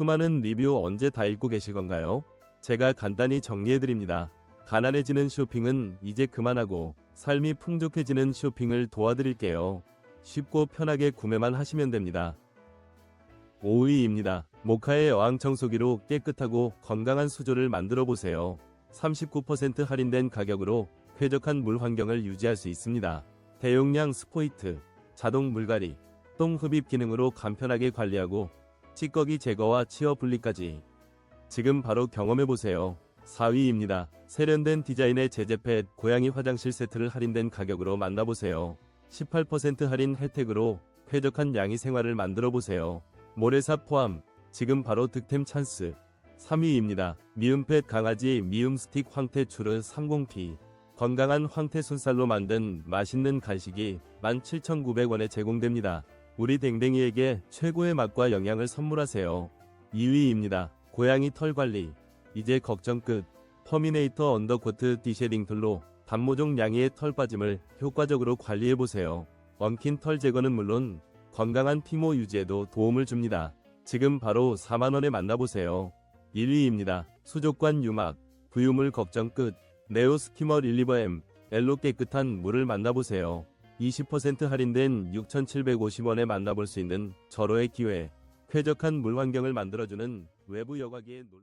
수많은 리뷰 언제 다 읽고 계실 건가요? 제가 간단히 정리해드립니다. 가난해지는 쇼핑은 이제 그만하고 삶이 풍족해지는 쇼핑을 도와드릴게요. 쉽고 편하게 구매만 하시면 됩니다. 5위입니다. 모카의 어항 청소기로 깨끗하고 건강한 수조를 만들어 보세요. 39% 할인된 가격으로 쾌적한 물 환경을 유지할 수 있습니다. 대용량 스포이트, 자동 물갈이, 똥 흡입 기능으로 간편하게 관리하고 찌꺼기 제거와 치어 분리까지. 지금 바로 경험해 보세요. 4위입니다. 세련된 디자인의 제제펫 고양이 화장실 세트를 할인된 가격으로 만나보세요. 18% 할인 혜택으로 쾌적한 양이 생활을 만들어 보세요. 모래사 포함. 지금 바로 득템 찬스. 3위입니다. 미음펫 강아지 미음 스틱 황태 추르 30P. 건강한 황태 순살로 만든 맛있는 간식이 17,900원에 제공됩니다. 우리 댕댕이에게 최고의 맛과 영양을 선물하세요. 2위입니다. 고양이 털 관리. 이제 걱정 끝. 터미네이터 언더코트 디쉐딩 툴로 단모종 양이의 털 빠짐을 효과적으로 관리해보세요. 엉킨 털 제거는 물론 건강한 피모 유지에도 도움을 줍니다. 지금 바로 4만원에 만나보세요. 1위입니다. 수족관 유막, 부유물 걱정 끝. 네오 스키머 릴리버 M, 엘로 깨끗한 물을 만나보세요. 20% 할인된 6,750원에 만나볼 수 있는 절호의 기회. 쾌적한 물 환경을 만들어주는 외부 여과기의 놀...